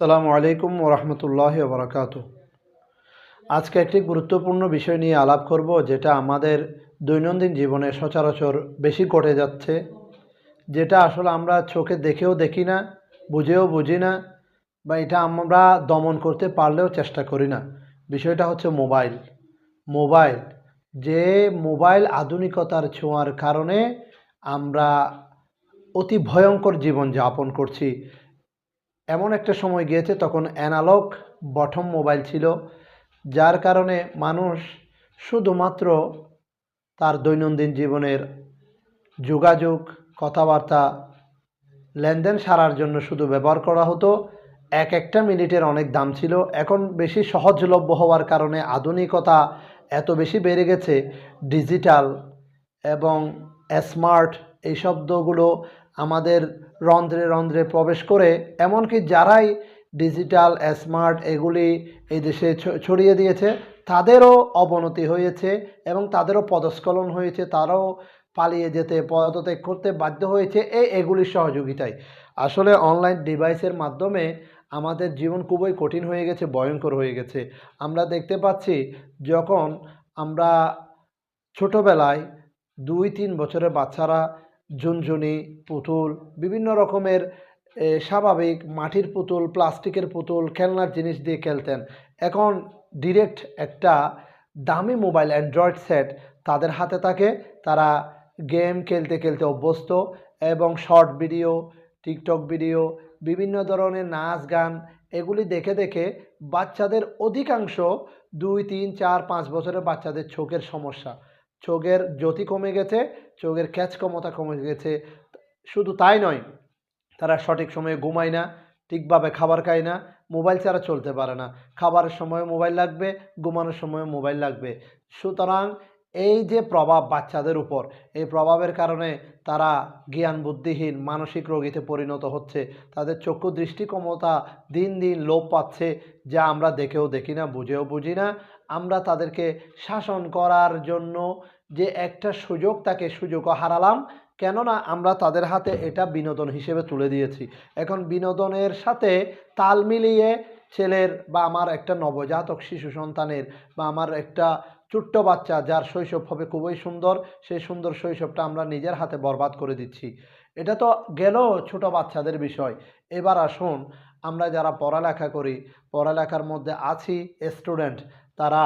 সালামু আলাইকুম ওরহমতুল্লাহ বরকাত আজকে একটি গুরুত্বপূর্ণ বিষয় নিয়ে আলাপ করব, যেটা আমাদের দৈনন্দিন জীবনে সচরাচর বেশি ঘটে যাচ্ছে, যেটা আসলে আমরা চোখে দেখেও দেখি না, বুঝেও বুঝি না, বা এটা আমরা দমন করতে পারলেও চেষ্টা করি না। বিষয়টা হচ্ছে মোবাইল। মোবাইল, যে মোবাইল আধুনিকতার ছোঁয়ার কারণে আমরা অতি ভয়ঙ্কর জীবন যাপন করছি। এমন একটা সময় গিয়েছে তখন অ্যানালগ বটম মোবাইল ছিল, যার কারণে মানুষ শুধুমাত্র তার দৈনন্দিন জীবনের যোগাযোগ, কথাবার্তা, লেনদেন সারার জন্য শুধু ব্যবহার করা হতো। এক একটা মিনিটের অনেক দাম ছিল। এখন বেশি সহজলভ্য হওয়ার কারণে আধুনিকতা এত বেশি বেড়ে গেছে। ডিজিটাল এবং স্মার্ট এই শব্দগুলো আমাদের রন্ধ্রে রন্ধ্রে প্রবেশ করে, এমনকি যারাই ডিজিটাল, স্মার্ট এগুলি এই দেশে ছড়িয়ে দিয়েছে, তাদেরও অবনতি হয়েছে এবং তাদেরও পদস্খলন হয়েছে, তারাও পালিয়ে যেতে, পদত্যাগ করতে বাধ্য হয়েছে এই এগুলির সহযোগিতায়। আসলে অনলাইন ডিভাইসের মাধ্যমে আমাদের জীবন খুবই কঠিন হয়ে গেছে, ভয়ঙ্কর হয়ে গেছে। আমরা দেখতে পাচ্ছি যখন আমরা ছোটোবেলায় দুই তিন বছরের বাচ্চারা ঝুনঝুনি, পুতুল, বিভিন্ন রকমের স্বাভাবিক মাটির পুতুল, প্লাস্টিকের পুতুল, খেলনার জিনিস দিয়ে খেলতেন। এখন ডিরেক্ট একটা দামি মোবাইল অ্যান্ড্রয়েড সেট তাদের হাতে থাকে। তারা গেম খেলতে খেলতে অভ্যস্ত এবং শর্ট ভিডিও টিকটক ভিডিও বিভিন্ন ধরনের নাচ, গান এগুলি দেখে দেখে বাচ্চাদের অধিকাংশ দুই, তিন, চার, পাঁচ বছরের বাচ্চাদের চোখের সমস্যা। চোখের জ্যোতি কমে গেছে, চোখের ক্যাচ ক্ষমতা কমে গেছে। শুধু তাই নয়, তারা সঠিক সময়ে ঘুমায় না, ঠিকভাবে খাবার খায় না, মোবাইল ছাড়া চলতে পারে না। খাবারের সময় মোবাইল লাগবে, ঘুমানোর সময় মোবাইল লাগবে। সুতরাং এই যে প্রভাব বাচ্চাদের উপর, এই প্রভাবের কারণে তারা জ্ঞান বুদ্ধিহীন মানসিক রোগীতে পরিণত হচ্ছে। তাদের চক্ষু দৃষ্টি ক্ষমতা দিন দিন লোপ পাচ্ছে, যা আমরা দেখেও দেখি না, বুঝেও বুঝি না। আমরা তাদেরকে শাসন করার জন্য যে একটা সুযোগ তাকে সুযোগও হারালাম, কেননা আমরা তাদের হাতে এটা বিনোদন হিসেবে তুলে দিয়েছি। এখন বিনোদনের সাথে তাল মিলিয়ে ছেলের বা আমার একটা নবজাতক শিশু সন্তানের বা আমার একটা ছোট্ট বাচ্চা যার শৈশব হবে খুবই সুন্দর সেই সুন্দর শৈশবটা আমরা নিজের হাতে বরবাদ করে দিচ্ছি। এটা তো গেল ছোট বাচ্চাদের বিষয়। এবার আসুন আমরা যারা পড়ালেখা করি, পড়ালেখার মধ্যে আছি স্টুডেন্ট তারা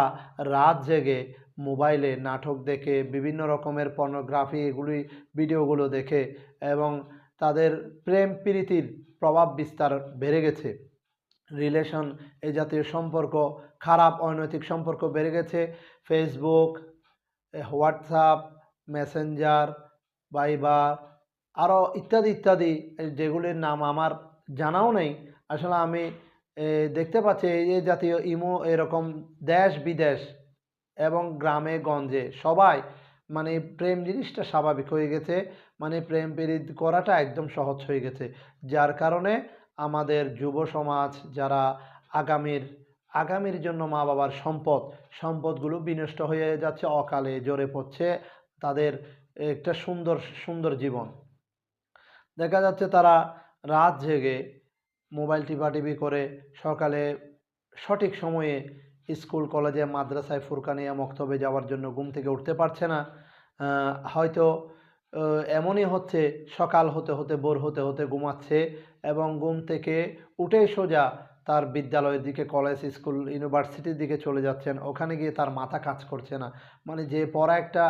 রাত জেগে মোবাইলে নাটক দেখে, বিভিন্ন রকমের পর্নোগ্রাফি এগুলি ভিডিওগুলো দেখে এবং তাদের প্রেম প্রীতির প্রভাব বিস্তার বেড়ে গেছে। রিলেশন এই জাতীয় সম্পর্ক, খারাপ অনৈতিক সম্পর্ক বেড়ে গেছে। ফেসবুক হোয়াটসঅ্যাপ মেসেঞ্জার ভাইবার আরও ইত্যাদি ইত্যাদি, যেগুলির নাম আমার জানাও নেই। আসলে আমি দেখতে পাচ্ছি এই জাতীয় ইমো এরকম দেশ বিদেশ এবং গ্রামে, গঞ্জে সবাই মানে প্রেম জিনিসটা স্বাভাবিক হয়ে গেছে। মানে প্রেম প্রীত করাটা একদম সহজ হয়ে গেছে। যার কারণে আমাদের যুব সমাজ যারা আগামীর আগামীর জন্য মা বাবার সম্পদ, সম্পদগুলো বিনষ্ট হয়ে যাচ্ছে, অকালে জোরে পড়ছে, তাদের একটা সুন্দর সুন্দর জীবন। দেখা যাচ্ছে তারা রাত জেগে মোবাইল টিপাটিপি করে সকালে সঠিক সময়ে স্কুল, কলেজে, মাদ্রাসায় ফুরকানিয়া মক্তবে যাওয়ার জন্য ঘুম থেকে উঠতে পারছে না। হয়তো এমনই হচ্ছে, সকাল হতে হতে, ভোর হতে হতে ঘুমাচ্ছে এবং ঘুম থেকে উঠে সোজা তার বিদ্যালয়ের দিকে, কলেজ, স্কুল, ইউনিভার্সিটির দিকে চলে যাচ্ছেন। ওখানে গিয়ে তার মাথা কাজ করছে না। মানে যে পড়া একটা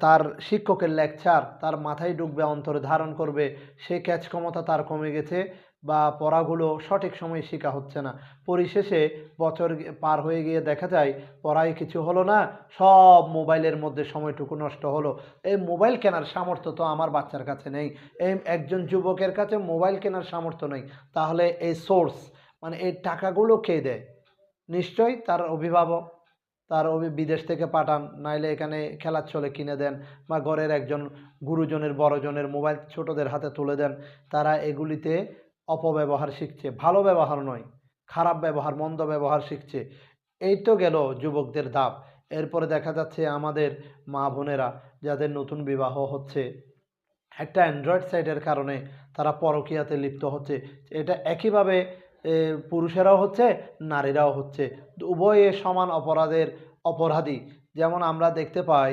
তার শিক্ষকের লেকচার তার মাথায় ঢুকবে, অন্তরে ধারণ করবে, সে ক্যাচ ক্ষমতা তার কমে গেছে বা পড়াগুলো সঠিক সময়ে শেখা হচ্ছে না। পরিশেষে বছর পার হয়ে গিয়ে দেখা যায়, পড়ায় কিছু হলো না, সব মোবাইলের মধ্যে সময়টুকু নষ্ট হলো। এই মোবাইল কেনার সামর্থ্য তো আমার বাচ্চার কাছে নেই। এই একজন যুবকের কাছে মোবাইল কেনার সামর্থ্য নেই। তাহলে এই সোর্স মানে এই টাকাগুলো কে দেয়? নিশ্চয়ই তার অভিভাবক। তার অভি বিদেশ থেকে পাঠান, নাইলে এখানে খেলার ছলে কিনে দেন বা ঘরের একজন গুরুজনের, বড়জনের মোবাইল ছোটদের হাতে তুলে দেন। তারা এগুলিতে অপব্যবহার শিখছে। ভালো ব্যবহার নয়, খারাপ ব্যবহার, মন্দ ব্যবহার শিখছে। এই তো গেল যুবকদের ধাপ। এরপরে দেখা যাচ্ছে আমাদের মা বোনেরা, যাদের নতুন বিবাহ হচ্ছে, একটা অ্যান্ড্রয়েড সাইটের কারণে তারা পরকীয়াতে লিপ্ত হচ্ছে। এটা একইভাবে পুরুষেরাও হচ্ছে, নারীরাও হচ্ছে। উভয়ে সমান অপরাধের অপরাধী। যেমন আমরা দেখতে পাই,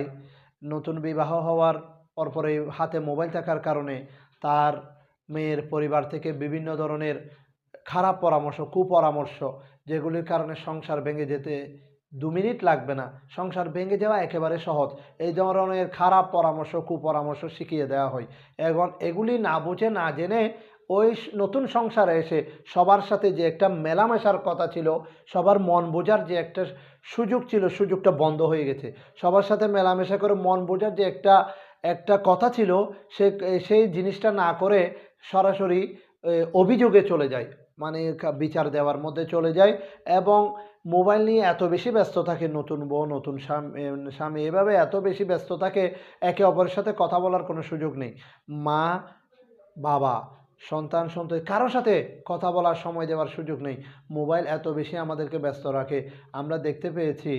নতুন বিবাহ হওয়ার পরপরে হাতে মোবাইল থাকার কারণে তার মেয়ের পরিবার থেকে বিভিন্ন ধরনের খারাপ পরামর্শ, কুপরামর্শ, যেগুলির কারণে সংসার ভেঙে যেতে দু মিনিট লাগবে না। সংসার ভেঙে যাওয়া একেবারে সহজ। এই ধরনের খারাপ পরামর্শ, কুপরামর্শ শিখিয়ে দেওয়া হয়। এখন এগুলি না বুঝে, না জেনে ওই নতুন সংসারে এসে সবার সাথে যে একটা মেলামেশার কথা ছিল, সবার মন বোঝার যে একটা সুযোগ ছিল, সুযোগটা বন্ধ হয়ে গেছে। সবার সাথে মেলামেশা করে মন বোঝার যে একটা একটা কথা ছিল, সে, সেই জিনিসটা না করে সরাসরি অভিযোগে চলে যায়। মানে বিচার দেওয়ার মধ্যে চলে যায় এবং মোবাইল নিয়ে এত বেশি ব্যস্ত থাকে নতুন বউ, নতুন স্বামী স্বামী, এভাবে এত বেশি ব্যস্ত থাকে, একে অপরের সাথে কথা বলার কোনো সুযোগ নেই। মা, বাবা সন্তান সন্ততি, কারোর সাথে কথা বলার সময় দেওয়ার সুযোগ নেই। মোবাইল এত বেশি আমাদেরকে ব্যস্ত রাখে। আমরা দেখতে পেয়েছি,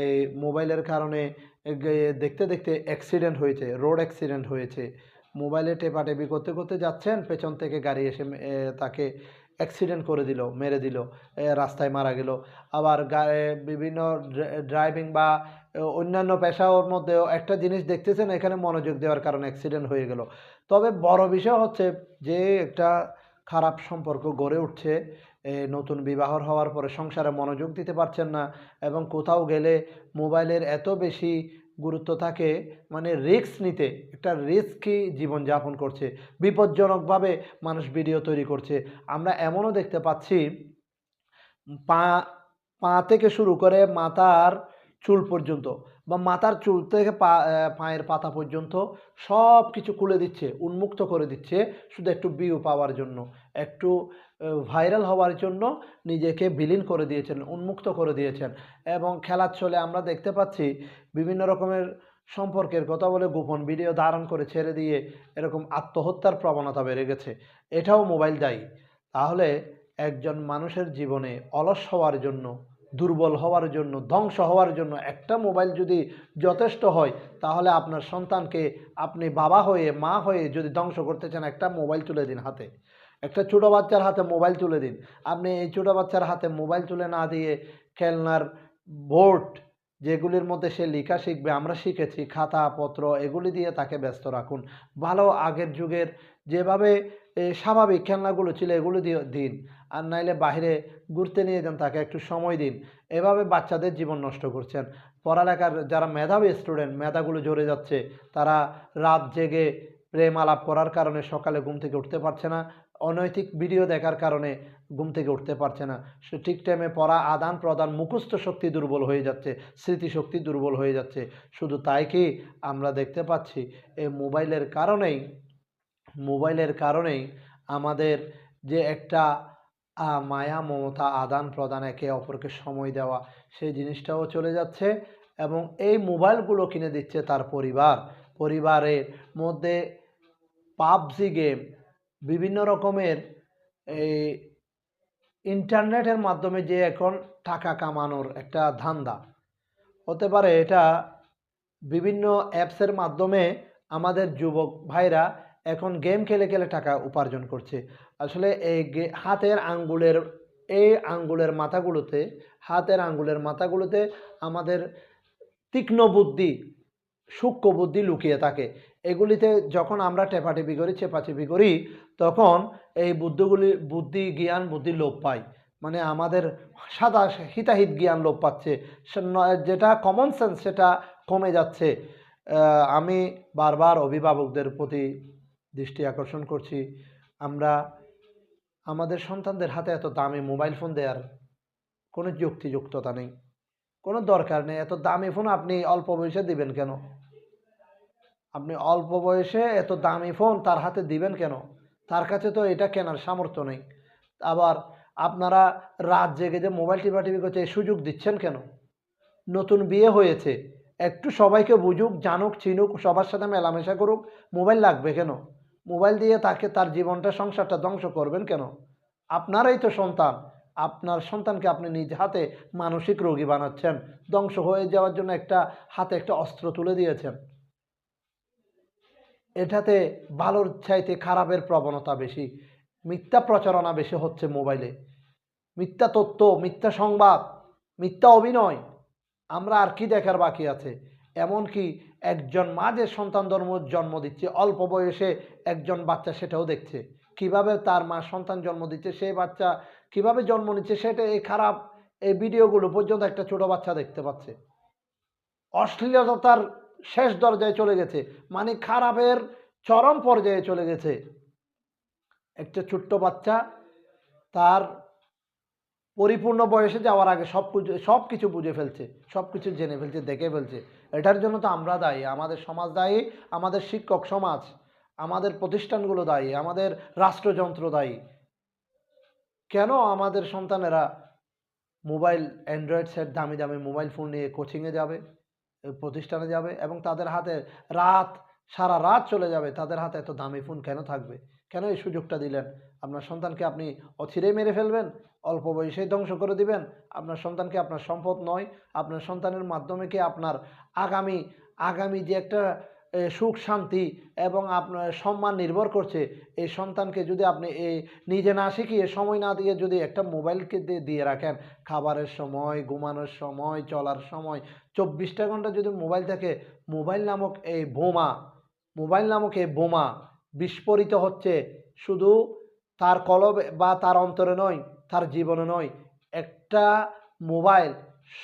এই মোবাইলের কারণে দেখতে দেখতে অ্যাক্সিডেন্ট হয়েছে রোড অ্যাক্সিডেন্ট হয়েছে। মোবাইলে টেপাটেপি করতে করতে যাচ্ছেন, পেছন থেকে গাড়ি এসে তাকে অ্যাক্সিডেন্ট করে দিল, মেরে দিল রাস্তায় মারা গেল। আবার বিভিন্ন ড্রাইভিং বা অন্যান্য পেশার মধ্যেও একটা জিনিস দেখতেছেন, এখানে মনোযোগ দেওয়ার কারণে অ্যাক্সিডেন্ট হয়ে গেল। তবে বড় বিষয় হচ্ছে যে, একটা খারাপ সম্পর্ক গড়ে উঠছে। নতুন বিবাহর হওয়ার পরে সংসারে মনোযোগ দিতে পারছেন না এবং কোথাও গেলে মোবাইলের এত বেশি গুরুত্ব থাকে মানে রিস্ক নিতে, একটা রিস্কি জীবনযাপন করছে। বিপজ্জনকভাবে মানুষ ভিডিও তৈরি করছে। আমরা এমনও দেখতে পাচ্ছি, পা পা থেকে শুরু করে মাথার চুল পর্যন্ত বা মাথার চুল থেকে পা পায়ের পাতা পর্যন্ত সব কিছু খুলে দিচ্ছে, উন্মুক্ত করে দিচ্ছে শুধু একটু ভিউ পাওয়ার জন্য। একটু ভাইরাল হওয়ার জন্য নিজেকে বিলীন করে দিয়েছেন, উন্মুক্ত করে দিয়েছেন। এবং খেলার ছলে আমরা দেখতে পাচ্ছি বিভিন্ন রকমের সম্পর্কের কথা বলে গোপন ভিডিও ধারণ করে ছেড়ে দিয়ে এরকম আত্মহত্যার প্রবণতা বেড়ে গেছে। এটাও মোবাইল দায়ী। তাহলে একজন মানুষের জীবনে অলস হওয়ার জন্য দুর্বল হওয়ার জন্য, ধ্বংস হওয়ার জন্য একটা মোবাইল যদি যথেষ্ট হয়, তাহলে আপনার সন্তানকে আপনি বাবা হয়ে, মা হয়ে যদি ধ্বংস করতে চান, একটা মোবাইল তুলে দিন হাতে। একটা ছোটো বাচ্চার হাতে মোবাইল তুলে দিন। আপনি এই ছোটো বাচ্চার হাতে মোবাইল তুলে না দিয়ে খেলনার বোর্ড যেগুলির মধ্যে সে লেখা শিখবে, আমরা শিখেছি, খাতা, পত্র, এগুলি দিয়ে তাকে ব্যস্ত রাখুন। ভালো আগের যুগের যেভাবে স্বাভাবিক খেলনাগুলো ছিল, এগুলো দিয়ে দিন। আর নাইলে বাহিরে ঘুরতে নিয়ে যান, তাকে একটু সময় দিন। এভাবে বাচ্চাদের জীবন নষ্ট করছেন। পড়ালেখার যারা মেধাবী স্টুডেন্ট মেধাগুলো ঝরে যাচ্ছে, তারা রাত জেগে প্রেম আলাপ করার কারণে সকালে ঘুম থেকে উঠতে পারছে না, অনৈতিক ভিডিও দেখার কারণে ঘুম থেকে উঠতে পারছে না। সে ঠিক টাইমে পড়া আদান প্রদান মুখস্থ শক্তি দুর্বল হয়ে যাচ্ছে, স্মৃতিশক্তি দুর্বল হয়ে যাচ্ছে। শুধু তাই কি আমরা দেখতে পাচ্ছি, এই মোবাইলের কারণেই মোবাইলের কারণেই আমাদের যে একটা মায়া, মমতা, আদান প্রদান, একে অপরকে সময় দেওয়া, সেই জিনিসটাও চলে যাচ্ছে এবং এই মোবাইলগুলো কিনে দিচ্ছে তার পরিবার। পরিবারের মধ্যে পাবজি গেম, বিভিন্ন রকমের এই ইন্টারনেটের মাধ্যমে যে এখন টাকা কামানোর একটা ধান্দা। হতে পারে এটা বিভিন্ন অ্যাপসের মাধ্যমে আমাদের যুবক ভাইরা এখন গেম খেলে খেলে টাকা উপার্জন করছে। আসলে এই হাতের আঙ্গুলের, এই আঙ্গুলের মাথাগুলোতে, হাতের আঙ্গুলের মাথাগুলোতে আমাদের তীক্ষ্ণ বুদ্ধি, সূক্ষ্ম বুদ্ধি লুকিয়ে থাকে। এগুলিতে যখন আমরা টেপাটেপি করি, চেপাচেপি করি, তখন এই বুদ্ধিগুলি, বুদ্ধি জ্ঞান, বুদ্ধি লোপ পায়। মানে আমাদের সাদা হিতাহিত জ্ঞান লোপ পাচ্ছে। যেটা কমন সেন্স সেটা কমে যাচ্ছে। আমি বারবার অভিভাবকদের প্রতি দৃষ্টি আকর্ষণ করছি। আমরা, আমাদের সন্তানদের হাতে এত দামি মোবাইল ফোন দেওয়ার কোনো যুক্তিযুক্ততা নেই। কোনো দরকার নেই। এত দামি ফোন আপনি অল্প বয়সে দিবেন কেন? আপনি অল্প বয়সে এত দামি ফোন তার হাতে দিবেন কেন? তার কাছে তো এটা কেনার সামর্থ্য নেই। আবার আপনারা রাত জেগে যে মোবাইল টিপা টিপি করছে, এই সুযোগ দিচ্ছেন কেন? নতুন বিয়ে হয়েছে, একটু সবাইকে বুঝুক, জানুক, চিনুক, সবার সাথে মেলামেশা করুক মোবাইল লাগবে কেন? মোবাইল দিয়ে তাকে তার জীবনটা, সংসারটা ধ্বংস করবেন কেন? আপনারাই তো সন্তান, আপনার সন্তানকে আপনি নিজ হাতে মানসিক রোগী বানাচ্ছেন, ধ্বংস হয়ে যাওয়ার জন্য একটা হাতে একটা অস্ত্র তুলে দিয়েছেন। এটাতে ভালোর চাইতে খারাপের প্রবণতা বেশি। মিথ্যা প্রচারণা বেশি হচ্ছে মোবাইলে। মিথ্যা তথ্য, মিথ্যা সংবাদ, মিথ্যা অভিনয়, আমরা আর কি দেখার বাকি আছে? এমনকি একজন মা যে সন্তান ধর্ম, জন্ম দিচ্ছে, অল্প বয়সে একজন বাচ্চা সেটাও দেখছে। কীভাবে তার মা সন্তান জন্ম দিচ্ছে, সেই বাচ্চা কীভাবে জন্ম নিচ্ছে, সেটা এই খারাপ এই ভিডিওগুলো পর্যন্ত একটা ছোট বাচ্চা দেখতে পাচ্ছে। অশ্লীলতার শেষ দরজায় চলে গেছে। মানে খারাপের চরম পর্যায়ে চলে গেছে। একটা ছোট্ট বাচ্চা তার পরিপূর্ণ বয়সে যাওয়ার আগে সব সব কিছু বুঝে ফেলছে, সব কিছু জেনে ফেলছে, দেখে ফেলছে। এটার জন্য তো আমরা দায়ী, আমাদের সমাজ দায়ী, আমাদের শিক্ষক সমাজ, আমাদের প্রতিষ্ঠানগুলো দায়ী, আমাদের রাষ্ট্রযন্ত্র দায়ী। কেন আমাদের সন্তানেরা মোবাইল, অ্যান্ড্রয়েড সেট দামি দামি মোবাইল ফোন নিয়ে কোচিংয়ে যাবে? প্রতিষ্ঠানে যাবে এবং তাদের হাতে রাত, সারা রাত চলে যাবে। তাদের হাতে এত দামি ফোন কেন থাকবে? কেন এই সুযোগটা দিলেন? আপনার সন্তানকে আপনি অচিরে মেরে ফেলবেন, অল্প বয়সে ধ্বংস করে দিবেন। আপনার সন্তানকে আপনার সম্পদ নয়। আপনার সন্তানের মাধ্যমে কি আপনার আগামী আগামী যে একটা সুখ, শান্তি এবং আপনার সম্মান নির্ভর করছে। এই সন্তানকে যদি আপনি এই নিজে না শিখিয়ে সময় না দিয়ে যদি একটা মোবাইলকে দিয়ে দিয়ে রাখেন, খাবারের সময়, ঘুমানোর সময়, চলার সময়, চব্বিশটা ঘণ্টা যদি মোবাইল থাকে, মোবাইল নামক এই বোমা, মোবাইল নামক এই বোমা বিস্ফোরিত হচ্ছে শুধু তার কলবে বা তার অন্তরে নয়, তার জীবনে নয়, একটা মোবাইল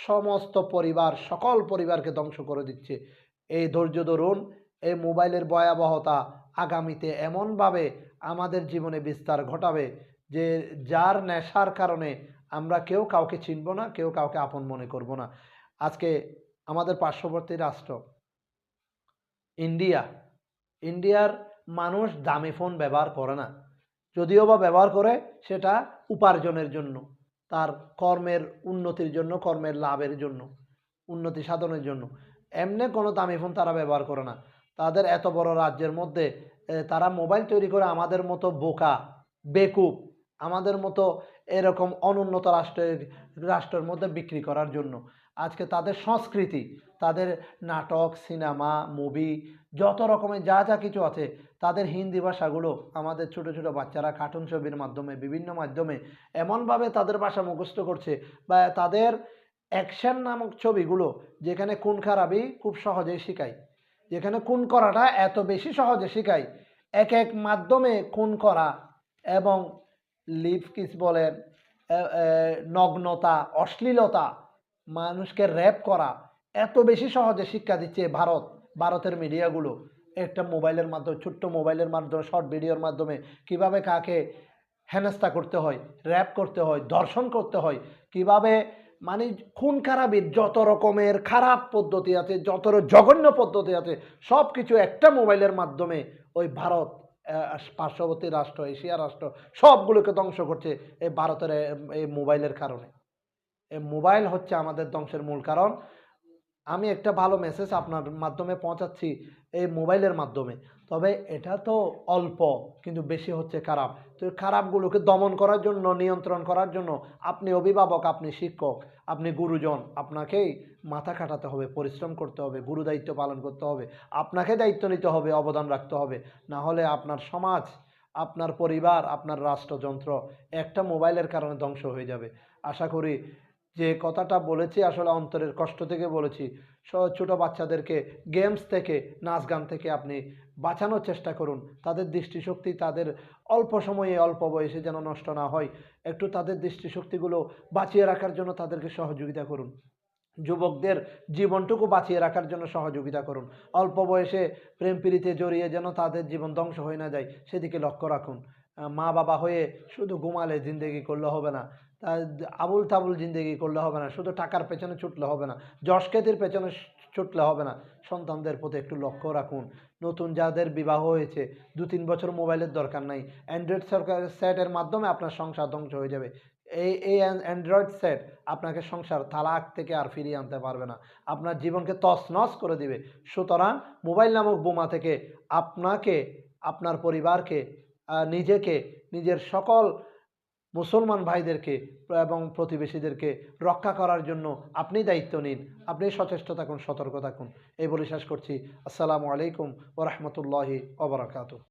সমস্ত পরিবার, সকল পরিবারকে ধ্বংস করে দিচ্ছে। এই ধৈর্য ধরুন এই মোবাইলের ভয়াবহতা আগামীতে এমনভাবে আমাদের জীবনে বিস্তার ঘটাবে যে যার নেশার কারণে আমরা কেউ কাউকে চিনব না, কেউ কাউকে আপন মনে করব না। আজকে আমাদের পার্শ্ববর্তী রাষ্ট্র, ইন্ডিয়া, ইন্ডিয়ার মানুষ দামি ফোন ব্যবহার করে না। যদিও বা ব্যবহার করে, সেটা উপার্জনের জন্য, তার কর্মের উন্নতির জন্য, কর্মের লাভের জন্য, উন্নতি সাধনের জন্য। এমনি কোনো দামি ফোন তারা ব্যবহার করে না। তাদের এত বড় রাজ্যের মধ্যে তারা মোবাইল তৈরি করে আমাদের মতো বোকা, বেকুব, আমাদের মতো এরকম অনুন্নত রাষ্ট্রের রাষ্ট্রের মধ্যে বিক্রি করার জন্য। আজকে তাদের সংস্কৃতি, তাদের নাটক, সিনেমা, মুভি, যত রকমের যা যা কিছু আছে, তাদের হিন্দি ভাষাগুলো আমাদের ছোট ছোট বাচ্চারা কার্টুন ছবির মাধ্যমে, বিভিন্ন মাধ্যমে এমনভাবে তাদের ভাষা মুখস্থ করছে বা তাদের অ্যাকশন নামক ছবিগুলো যেখানে খুন খারাপই খুব সহজেই শেখায়। যেখানে খুন করাটা এত বেশি সহজে শেখায়। এক এক মাধ্যমে খুন করা এবং লিপ কিস বলেন নগ্নতা, অশ্লীলতা, মানুষকে র্যাপ করা এত বেশি সহজে শিক্ষা দিচ্ছে ভারত, ভারতের মিডিয়াগুলো। একটা মোবাইলের মাধ্যমে, ছোট্ট মোবাইলের মাধ্যমে, শর্ট ভিডিওর মাধ্যমে কীভাবে কাকে হেনস্থা করতে হয়, র্যাপ করতে হয়, দর্শন করতে হয়, কীভাবে মানে খুন খারাপের যত রকমের খারাপ পদ্ধতি আছে, যত জঘন্য পদ্ধতি আছে সব কিছু একটা মোবাইলের মাধ্যমে ওই ভারত পার্শ্ববর্তী রাষ্ট্র, এশিয়া রাষ্ট্র সবগুলোকে ধ্বংস করছে এই ভারতের এই মোবাইলের কারণে। এই মোবাইল হচ্ছে আমাদের ধ্বংসের মূল কারণ। আমি একটা ভালো মেসেজ আপনার মাধ্যমে পৌঁছাচ্ছি এই মোবাইলের মাধ্যমে। তবে এটা তো অল্প, কিন্তু বেশি হচ্ছে খারাপ। তো খারাপগুলোকে দমন করার জন্য, নিয়ন্ত্রণ করার জন্য আপনি অভিভাবক, আপনি শিক্ষক, আপনি গুরুজন, আপনাকেই মাথা খাটাতে হবে, পরিশ্রম করতে হবে, গুরু দায়িত্ব পালন করতে হবে, আপনাকে দায়িত্ব নিতে হবে, অবদান রাখতে হবে। না হলে আপনার সমাজ, আপনার পরিবার, আপনার রাষ্ট্রযন্ত্র একটা মোবাইলের কারণে ধ্বংস হয়ে যাবে। আশা করি যে কথাটা বলেছি, আসলে অন্তরের কষ্ট থেকে বলেছি। ছোট বাচ্চাদেরকে গেমস থেকে, নাচ গান থেকে আপনি বাঁচানোর চেষ্টা করুন। তাদের দৃষ্টিশক্তি তাদের অল্প সময়ে অল্প বয়সে যেন নষ্ট না হয়। একটু তাদের দৃষ্টিশক্তিগুলো বাঁচিয়ে রাখার জন্য তাদেরকে সহযোগিতা করুন। যুবকদের জীবনটুকু বাঁচিয়ে রাখার জন্য সহযোগিতা করুন। অল্প বয়সে প্রেম প্রীতিতে জড়িয়ে যেন তাদের জীবন ধ্বংস হয়ে না যায়, সেদিকে লক্ষ্য রাখুন। মা বাবা হয়ে শুধু ঘুমালে জিন্দেগি করলে হবে না। আবুল তাবুল জিন্দেগি করলে হবে না। শুধু টাকার পেছনে ছুটলে হবে না। যশ খ্যাতির পেছনে ছুটলে হবে না। সন্তানদের প্রতি একটু লক্ষ্য রাখুন। নতুন যাদের বিবাহ হয়েছে দু তিন বছর মোবাইলের দরকার নাই। অ্যান্ড্রয়েড সরকার সেটের মাধ্যমে আপনার সংসার ধ্বংস হয়ে যাবে। এই এই অ্যান্ড্রয়েড সেট আপনাকে সংসার তালাক থেকে আর ফিরিয়ে আনতে পারবে না। আপনার জীবনকে তছনছ করে দিবে। সুতরাং মোবাইল নামক বোমা থেকে আপনাকে, আপনার পরিবারকে নিজেকে, নিজের সকল মুসলমান ভাইদেরকে এবং প্রতিবেশীদেরকে রক্ষা করার জন্য আপনি দায়িত্ব নিন। আপনি সচেষ্ট থাকুন, সতর্ক থাকুন। এই বলে শেষ করছি। আসসালামু আলাইকুম ওরহমতুল্লাহি ওবরাকাতু